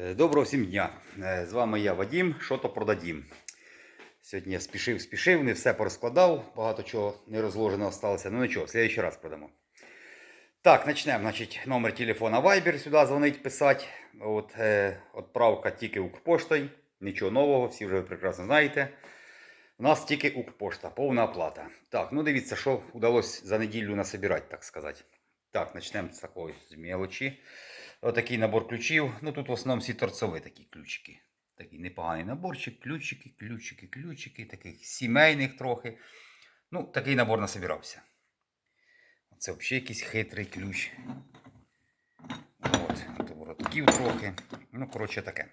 Е, Доброго всім дня! Е, З вами я Вадім, що то продадім. Сьогодні я спішив, спішив, не все порозкладав, багато чого не розложено залишилося. Ну нічого, в раз продамо. Так, почнемо. Значить, номер телефона Viber сюди дзвонить, писати. От, е, отправка тільки Укрпоштою. Нічого нового, всі вже прекрасно знаєте. У нас тільки Укрпошта, повна оплата. Так, ну дивіться, що вдалося за неділю насобирати, так сказати. Так, почнемо з такої з мелочі. Отакий набор ключів. Ну тут в основному всі торцові такі ключики. Такий непоганий наборчик, ключики, ключики, ключики, таких сімейних трохи. Ну, такий набор насобирався. Це взагалі якийсь хитрий ключ. От, от воротків трохи. Ну, коротше, таке.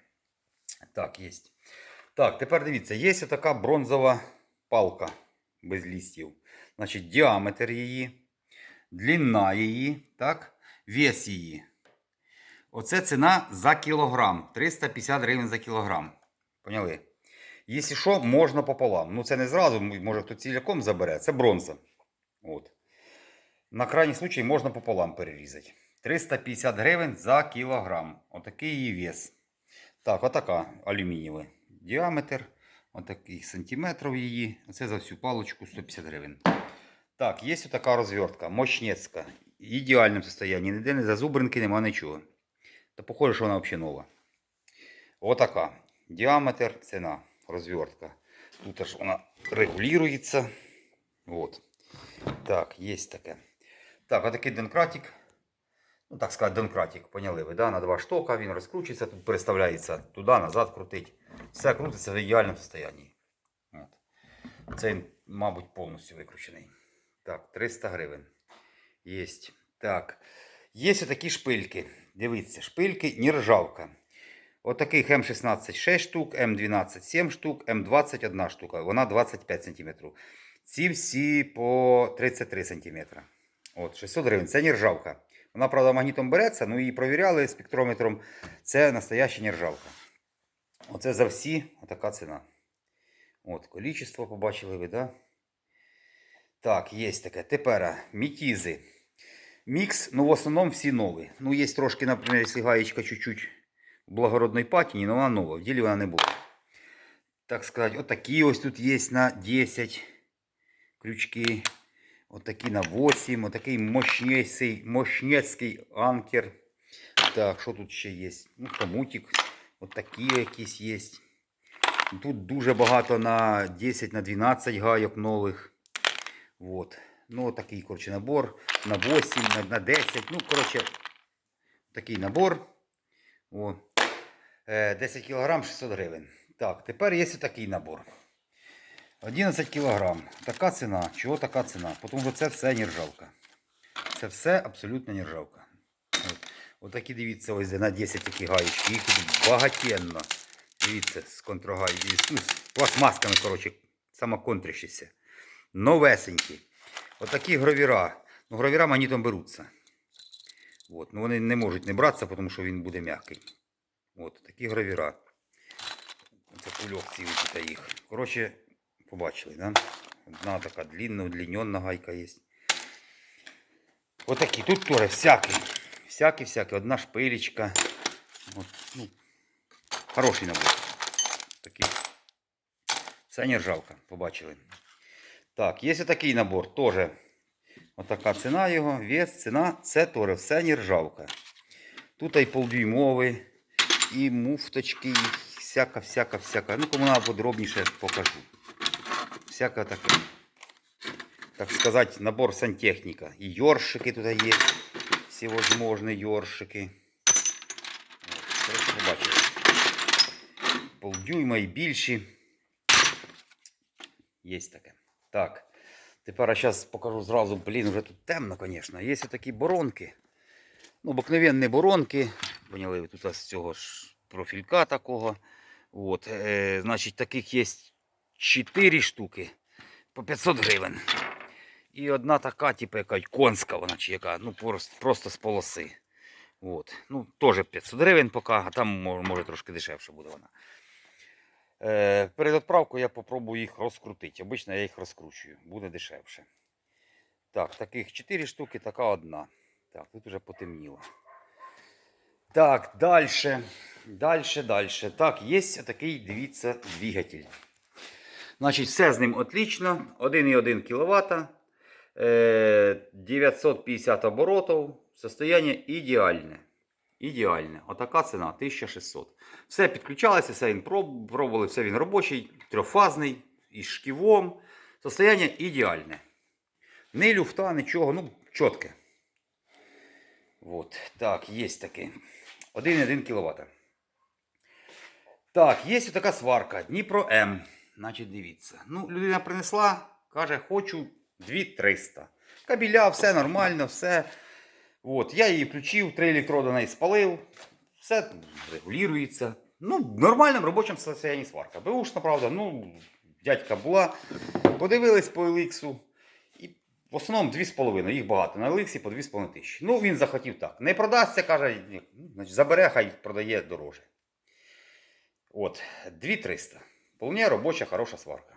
Так, є. Так, тепер дивіться, є така бронзова палка без лістів. Значить, діаметр її, длина її, так, вес її. Оце ціна за кілограм. 350 гривень за кілограм. Поняли? Якщо що, можна пополам. Ну це не зразу, може хто ціляком забере. Це бронза. От. На крайній случай можна пополам перерізати. 350 гривень за кілограм. Отакий її вес. Так, отака алюмінієва. Діаметр. Отакий сантиметрів її. Оце за всю паличку 150 гривень. Так, є така розвертка. Мощнецька. В ідеальному стані. Ніде не зазубринки, нема нічого. Та похоже, що вона взагалі нова. Отака. Діаметр, ціна, розвертка. Тут аж вона регулюється. Вот. Так, є таке. Так, отакий донкратик. Ну, так сказати, донкратик, поняли ви, да? на два штока він розкручується, тут переставляється туди, назад крутить. Все крутиться в ідеальному стані. От. Це, мабуть, повністю викручений. Так, 300 гривень. Єсть. Так. Є такі шпильки. Дивіться, шпильки нержавка. Отаких М16 6 штук, М12 7 штук, М20 1 штука. Вона 25 см. Ці всі по 33 см. От, 600 гривень. Це нержавка. Вона, правда, магнітом береться, ну її провіряли спектрометром. Це настояща нержавка. Оце за всі така ціна. От, количество побачили ви, да? Так, є таке. Тепер мітізи. Мікс, ну в основному всі нові. Ну, є трошки, наприклад, якщо гаєчка чуть-чуть в благородній патіні, але вона нова. В ділі вона не була. Так сказати, отакі ось тут є на 10 крючки. Отакі на 8. Отакий мощнецький, мощнецький анкер. Так, що тут ще є? Ну, хомутик. Отакі якісь є. Тут дуже багато на 10, на 12 гайок нових. Вот. Ну, такий, коротше, набор на 8, на, на 10. Ну, коротше, такий набор. О. Е, 10 кг 600 гривень. Так, тепер є такий набор. 11 кг. Така ціна. Чого така ціна? Тому що це все нержавка. Це все абсолютно нержавка. От. Отакі дивіться, ось на 10 такі гаєчки. Їх тут багатенно. Дивіться, з контрогай. З пластмасками, коротше, самоконтрящіся. Новесенькі. Отакі гравіра. Ну, гравіра магнітом беруться. От. Ну, вони не можуть не братися, тому що він буде м'який. От, такі гравіра. Це кульок цілий тут їх. Коротше, побачили, да? Одна така длинна, удлінена гайка є. Отакі. Тут теж всякі. Всякі, всякі. Одна шпилечка. От, ну, хороший набор. Такий. Це нержавка, побачили. Так, є такий набор, теж. Отака ціна його, вес, ціна, це теж все нержавка. Тут і полдюймовий, і муфточки, і всяка, всяка, всяка. Ну, кому треба подробніше покажу. Всяка таке. Так сказати, набор сантехніка. І йоршики тут є. Всевозможні йоршики. Коротше. Полдюйма і більші. Є таке. Так. Тепер я зараз покажу зразу, блін, вже тут темно, звісно. Є такі боронки. Ну, обикновенні боронки. Поняли, тут з цього ж профілька такого. От, е, значить, таких є 4 штуки по 500 гривень. І одна така, типу, яка конська, вона чи яка, ну просто, просто з полоси. От. Ну, теж 500 гривень поки, а там може, трошки дешевше буде вона. Е, перед відправкою я попробую їх розкрутити. Обично я їх розкручую, буде дешевше. Так, таких 4 штуки, така одна. Так, тут вже потемніло. Так, далі. Дальше, дальше. Так, є такий, дивіться, двигатель. Значить, все з ним отлично. 1,1 кВт. е, 950 оборотів. Состояние ідеальне. Ідеальне. Отака ціна 1600. Все підключалося, все він проб- пробували, все він робочий, трьохфазний, із шківом. Состояние ідеальне. Ні люфта, нічого, ну, чітке. Вот. Так, є таке. 1,1 кВт. Так, є така сварка. Дніпро М. Значить, дивіться. Ну, людина принесла, каже, хочу 2300. Кабіля, все нормально, все. От, я її включив, 3 електроди неї спалив. Все регулюється. Ну, в нормальному робочому состоянні сварка. Беушна, правда, ну, дядька була. Подивились по Еліксу. І в основному 2,5. Їх багато. На Еліксі по 2,5 тисячі. Ну, він захотів так. Не продасться, каже, значить, забере, хай продає дороже. От, 2300. Вполне робоча, хороша сварка.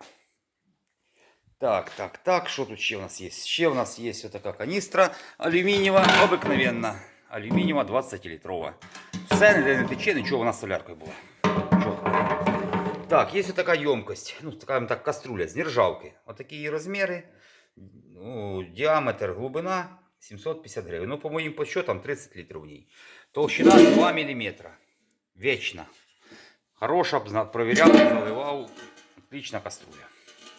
Так, так, так, що тут ще у нас є? Ще у нас є ось така каністра алюмінієва, обикновенна. Алюмінієва 20-літрова. Все ніде не тече, нічого, вона з соляркою була. Чітко. Так, є ось така ємкость, ну, скажімо так, каструля з нержавки. Отакі її розміри. Ну, діаметр, глибина 750 гривень. Ну, по моїм подсчетам 30 літрів в ній. Толщина 2 мм. Вічна. Хороша, б зна- провіряв, заливав. Отлична каструля.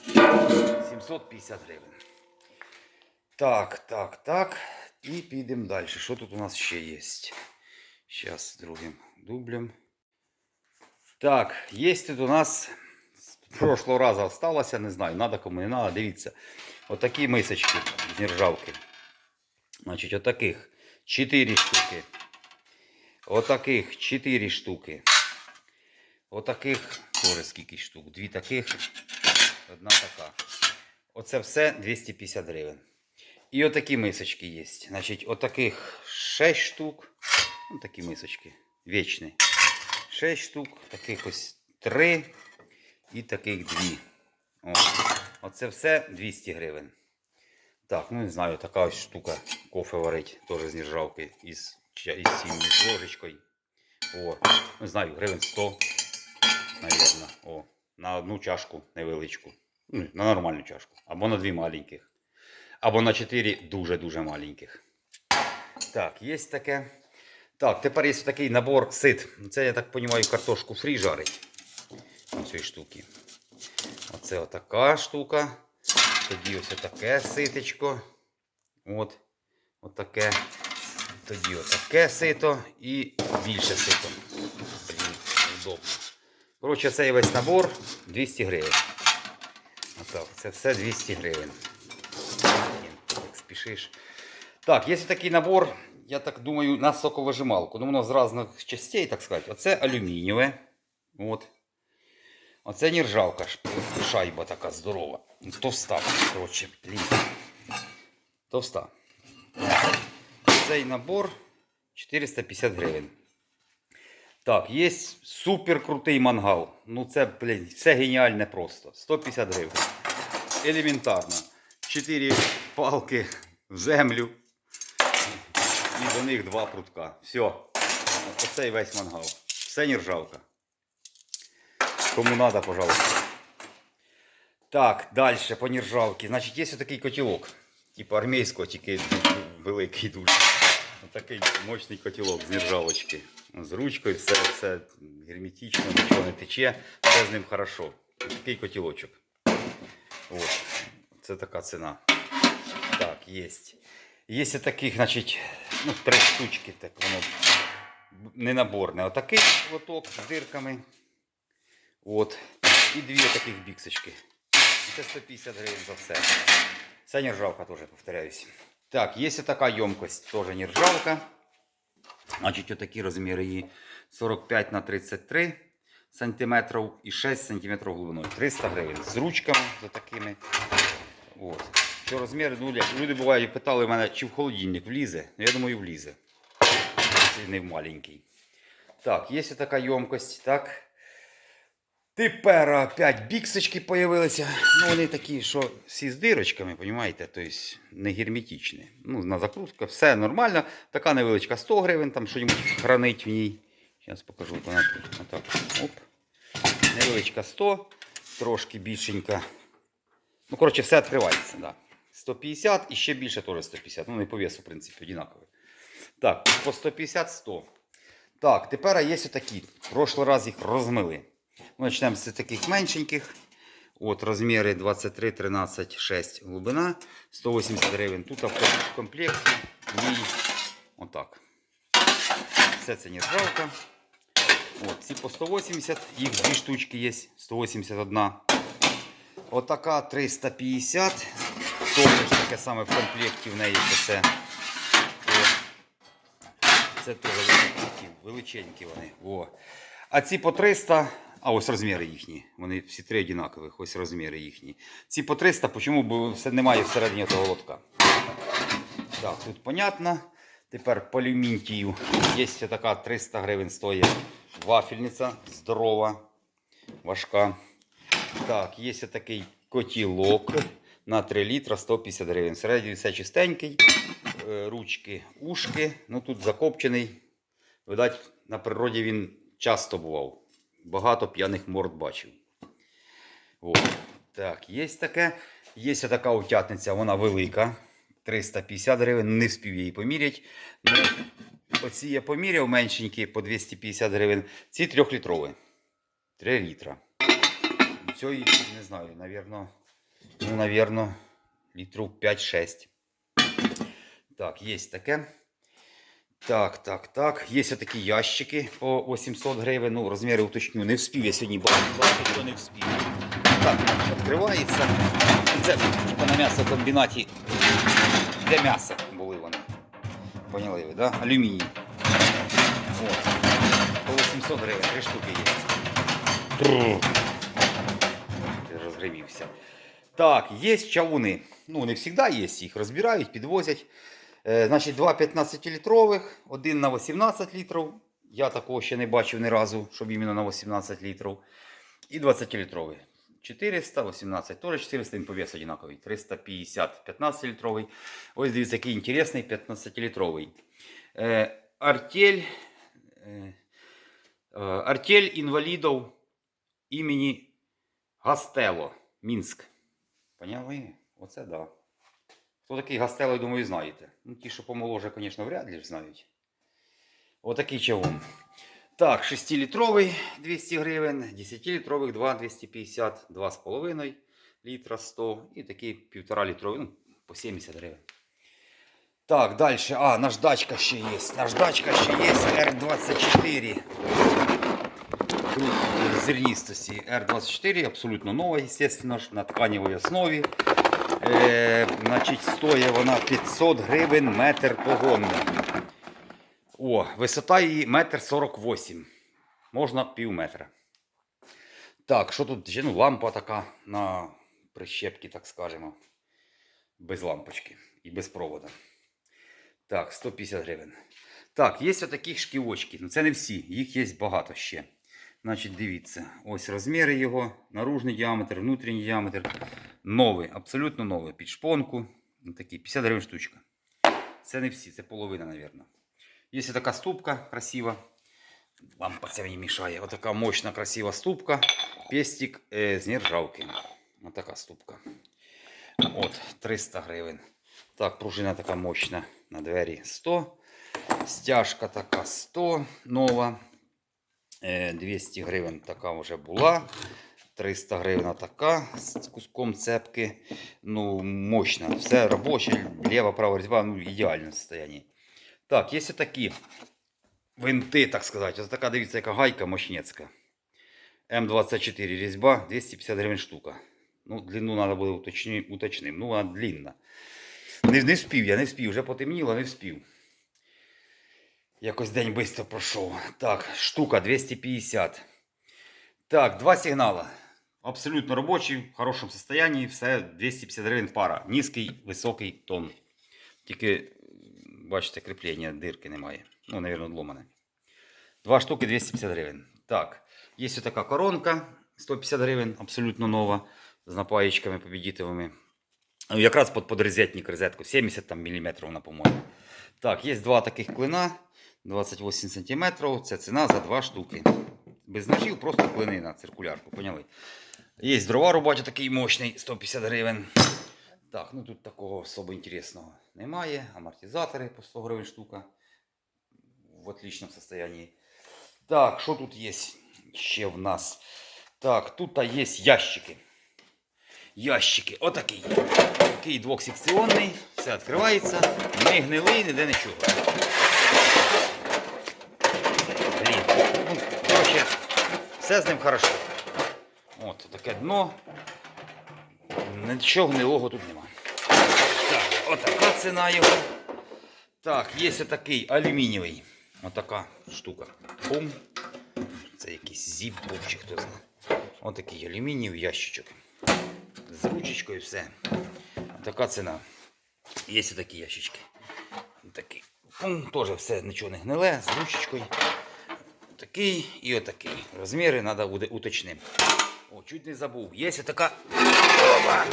750 гривень. Так, так, так. І підемо далі. Що тут у нас ще є? Зараз другим дублем. Так, є тут у нас з прошлого разу осталося, не знаю, надо кому не надо, дивіться. Отакі мисочки з нержавки. Значить, отаких 4 штуки. Отаких 4 штуки. Отаких скільки штук. Дві таких, одна така. Оце все 250 гривень. І отакі мисочки є. Значить, отаких 6 штук. Ну, такі мисочки. Вічні. 6 штук, таких ось 3 і таких 2. О. Оце все 200 гривень. Так, ну не знаю, така ось штука кофе варить, теж з нержавки із, із, із ложечкою. О, не знаю, гривень 100, навірно. О, на одну чашку невеличку. Ну, на нормальну чашку. Або на дві маленьких. Або на чотири дуже-дуже маленьких. Так, є таке. Так, тепер є такий набор сит. Це, я так розумію, картошку фрі жарить. Цієї штуки. Оце отака штука. Тоді ось таке ситечко. От. Отаке. Тоді отаке сито і більше сито. Блін, Удобно. Коротше, цей весь набор 200 гривень. Отак, це все 200 гривень. Блін, Як спішиш. Так, є такий набор, я так думаю, на соковижималку. Ну, воно з різних частей, так сказати. Оце алюмінієве. От. Оце нержавка, ш- шайба така здорова. Товста, коротше, блін. Товста. Цей набор 450 гривень. Так, є супер крутий мангал. Ну це, блін, все геніальне просто. 150 гривень. Елементарно. 4 палки в землю. І до них два прутка. Все. Оцей весь мангал. Все нержавка. Кому надо, пожалуйста. Так, далі по нержавці. Значить, є такий котілок. Типу армійського, тільки великий дуже. Такий мощний котілок з нержавочки. З ручкою, все, все герметично, нічого не тече, все з ним хорошо. Такий котілочок. От. Це така ціна. Так, є. Є таких, значить, ну, три штучки, так воно не наборне. Отакий лоток з дирками. От. І дві таких біксочки. Це 150 гривень за все. Це нержавка теж, повторяюсь. Так, є така ємкость, теж нержавка. Значить, отакі розміри її 45 на 33 сантиметрів і 6 сантиметрів глибиною. 300 гривень. З ручками такими. От. Що розміри, ну, люди бувають питали мене, чи в холодильник влізе. Ну, я думаю, влізе. Це не в маленький. Так, є така ємкость. Так. Тепер опять біксочки появилися. Ну, вони такі, що всі з дирочками, розумієте, тобто не герметичні. Ну, на закрутка, все нормально. Така невеличка 100 гривень, там щось хранить в ній. Зараз покажу от вона тут. Отак. Оп. Невеличка 100, трошки більшенька. Ну, коротше, все відкривається, да. 150 і ще більше теж 150. Ну, не по весу, в принципі, однакові. Так, по 150 100. Так, тепер є отакі. В прошлий раз їх розмили. Ми почнемо з таких меншеньких. От розміри 23, 13, 6 глибина, 180 гривень. Тут в комплекті мій отак. Все це нержавка. От, ці по 180, їх дві штучки є, 181. Отака 350. Теж таке саме в комплекті в неї це. Це теж величенькі вони. О. А ці по 300, а ось розміри їхні. Вони всі три однакових, ось розміри їхні. Ці по 300, чому? Бо все немає всередині того лотка. Так, тут понятно. Тепер по люмінтію. Є така 300 гривень стоїть вафельниця здорова, важка. Так, є такий котілок на 3 літра 150 гривень. Всередині все чистенький. Е, Ручки, ушки. Ну тут закопчений. Видать, на природі він часто бував. Багато п'яних морд бачив. От. Так, є таке. Є така утятниця, вона велика. 350 гривень, не встиг її поміряти. Ну, оці я поміряв меншенькі по 250 гривень. Ці 3-літрові. 3 літра. Цієї, не знаю, навірно, ну, навірно, літрів 5-6. Так, є таке. Так, так, так. Є такі ящики по 800 гривень. Ну, розміри уточню. Не вспів я сьогодні багато хто не вспів. Так, відкривається. Це типу на м'ясокомбінаті, де м'ясо були вони. Поняли ви, да? Алюміній. От. По 800 гривень, три штуки є. Тру. Ти розгривівся. Так, є чавуни. Ну, не завжди є, їх розбирають, підвозять. Е, значить, два 15-літрових, один на 18 літрів. Я такого ще не бачив ні разу, щоб іменно на 18 літрів. І 20-літровий. 400, 18, теж 400, він по весу одинаковий. 350, 15-літровий. Ось дивіться, який інтересний 15-літровий. Е, артель, е, е, артель інвалідів імені Гастело, Мінськ. Поняли? Оце да. Хто такий Гастело, я думаю, знаєте. Ну, ті, що помоложе, звісно, вряд ли знають. Отакий чавун. Так, 6-літровий 200 гривень, 10-літрових 2 250, 2,5 літра 100 і такий 1,5 літровий, ну, по 70 гривень. Так, далі. А, наждачка ще є. Наждачка ще є R24. Тут зерністості R24, абсолютно нова, звісно на тканевій основі. Е, значить, стоїть вона 500 гривень метр погонний. О, висота її метр 48. Можна пів метра. Так, що тут? Ну, лампа така на прищепці, так скажемо. Без лампочки і без провода. Так, 150 гривень. Так, є отакі шківочки. Ну це не всі, їх є багато ще. Значить, дивіться, ось розміри його, наружний діаметр, внутрішній діаметр. Новий, абсолютно новий. Під шпонку. Такі 50 гривень штучка. Це не всі, це половина, мабуть. Є така ступка красива. Лампа ця мені мішає. Ось така мощна, красива ступка. Пестик е, з нержавки. Ось така ступка. От, 300 гривень. Так, пружина така мощна на двері 100. Стяжка така 100 нова. Е, 200 гривень така вже була. 300 гривень така з куском цепки. Ну, мощна. Все робоче, ліва, права різьба, ну, ідеальне состояние. Так, є такі винти, так сказати. Ось така, дивіться, яка гайка мощнецька. М24 різьба, 250 гривень штука. Ну, длину треба буде уточни, уточним. Ну, вона длинна. Не, не вспів, я не вспів, вже потемніло, не вспів. Якось день швидко пройшов. Так, штука 250. Так, два сигнала. Абсолютно робочі, в хорошому стані, все 250 гривень пара. Низький, високий тон. Тільки, бачите, кріплення, дирки немає. Ну, мабуть, ломане. Два штуки 250 гривень. Так, є ось така коронка 150 гривень, абсолютно нова, з напаєчками победітовими. Ну, якраз під подрезетник розетку, 70 там, мм вона, по-моєму. Так, є два таких клина 28 см. Це ціна за два штуки. Без ножів, просто клини на циркулярку, поняли? Є дрова рубати такий мощний, 150 гривень. Так, ну тут такого особо інтересного немає. Амортизатори по 100 гривень штука. В отличном состоянии. Так, що тут є ще в нас? Так, тут є ящики. Ящики. Отакий. Такий двохсекціонний. Все відкривається. Не гнилий, ніде нічого. Блін. Ну, коротше, все з ним хорошо. От таке дно. Нічого гнилого тут нема. Так, отака ціна його. Так, є такий алюмінієвий. Отака штука. Пум. Це якийсь зіп, чи хто знає. Отакий алюмінієвий ящичок. З ручечкою все. Така ціна. Є такі ящички. Такий. Пум, теж все нічого не гниле, з ручечкою. Такий і отакий. Розміри треба буде уточнити. О, чуть не забув. Є така. Опа!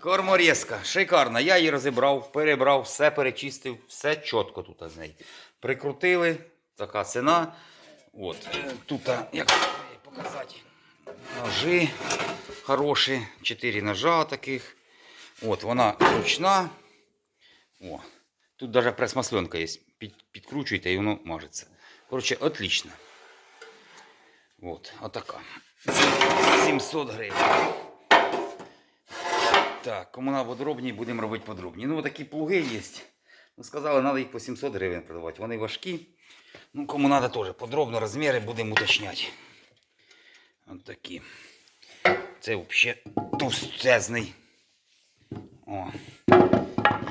Корморезка. Шикарна. Я її розібрав, перебрав, все перечистив, все чітко тут з неї. Прикрутили. Така ціна. От. Тут, як показати, ножи хороші. Чотири ножа таких. От, вона ручна. О, тут навіть прес-масленка є. Під, підкручуєте і воно мажеться. Коротше, отлично. От, отака. 700 гривень. Так, кому надо подробні, будемо робити подробні. Ну, такі плуги є. Ну, сказали, треба їх по 700 гривень продавати. Вони важкі. Ну, кому треба теж подробно розміри будемо уточняти. От такі. Це взагалі товстезний. О.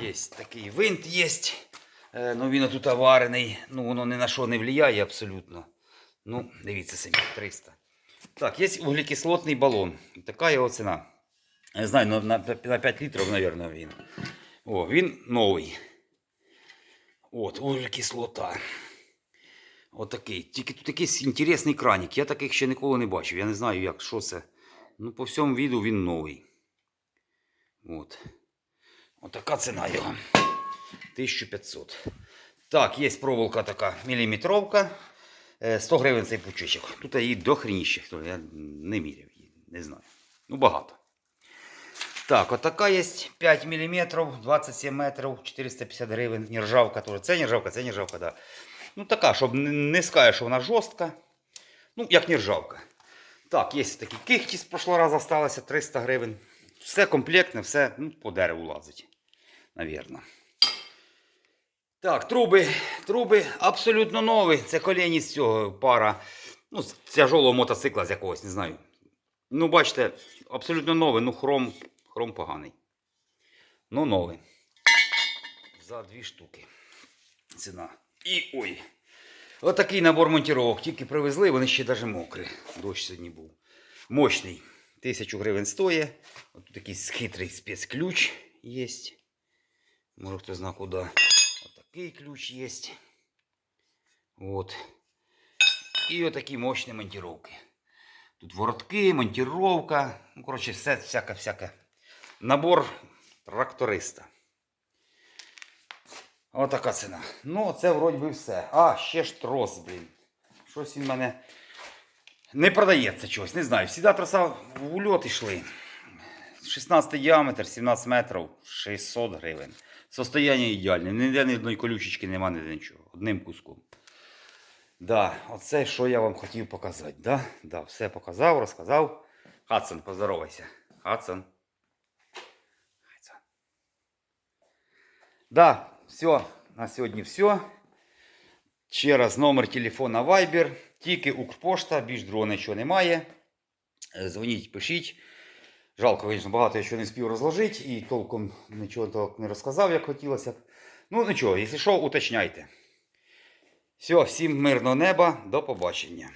Є такий винт є. Е, ну він тут аварений. Ну воно ні на що не впливає абсолютно. Ну, дивіться самі, 300. Так, є вуглекислотний балон. Така його ціна. Не знаю, на, на, на 5 літрів, мабуть, він. О, він новий. От, вуглекислота. Отакий. Тільки тут якийсь інтересний краник. Я таких ще ніколи не бачив. Я не знаю, як, що це. Ну, по всьому віду він новий. От. Отака ціна його. 1500. Так, є проволока така міліметровка. Е, 100 гривень цей пучочок. Тут її дохрініще. Я не міряв її, не знаю. Ну, багато. Так, отака є 5 мм, 27 метрів, 450 гривень. Нержавка теж. Це нержавка, це нержавка, да. Ну така, щоб не, скаже, що вона жорстка. Ну, як нержавка. Так, є такі кихті з прошлого разу залишилося 300 гривень. Все комплектне, все ну, по дереву лазить. Навірно. Так, труби. Труби абсолютно нові. Це колені з цього пара. Ну, з тяжелого мотоцикла з якогось, не знаю. Ну, бачите, абсолютно новий, ну хром, хром поганий. Ну, новий. За дві штуки. Ціна. І ой. Отакий набор монтіровок. Тільки привезли, вони ще навіть мокрі. Дощ сьогодні був. Мощний. Тисячу гривень стоїть. От тут такий хитрий спецключ є. Може хто знає куди. Отакий ключ є. От. І отакі мощні монтіровки. Тут воротки, монтіровка. Ну, коротше, все всяке-всяке. Набор тракториста. Отака ціна. Ну, це вроді би все. А, ще ж трос, блін. Щось він в мене не продається чогось, не знаю. Всіда троса в ульот йшли. 16 діаметр, 17 метрів, 600 гривень. Состояння ідеальне. Ніде ні одної колючечки нема, ніде нічого. Одним куском. Да, оце що я вам хотів показати. Да? Да, все показав, розказав. Хадсон, поздоровайся. Хадсон. Хадсон. Да, все, на сьогодні все. Ще раз номер телефона Viber. Тільки Укрпошта, більш другого нічого немає. Е, Дзвоніть, пишіть. Жалко, звісно, багато я ще не спів розложити і толком нічого так не розказав, як хотілося б. Ну, нічого, якщо що, уточняйте. Все, всім мирного неба, до побачення.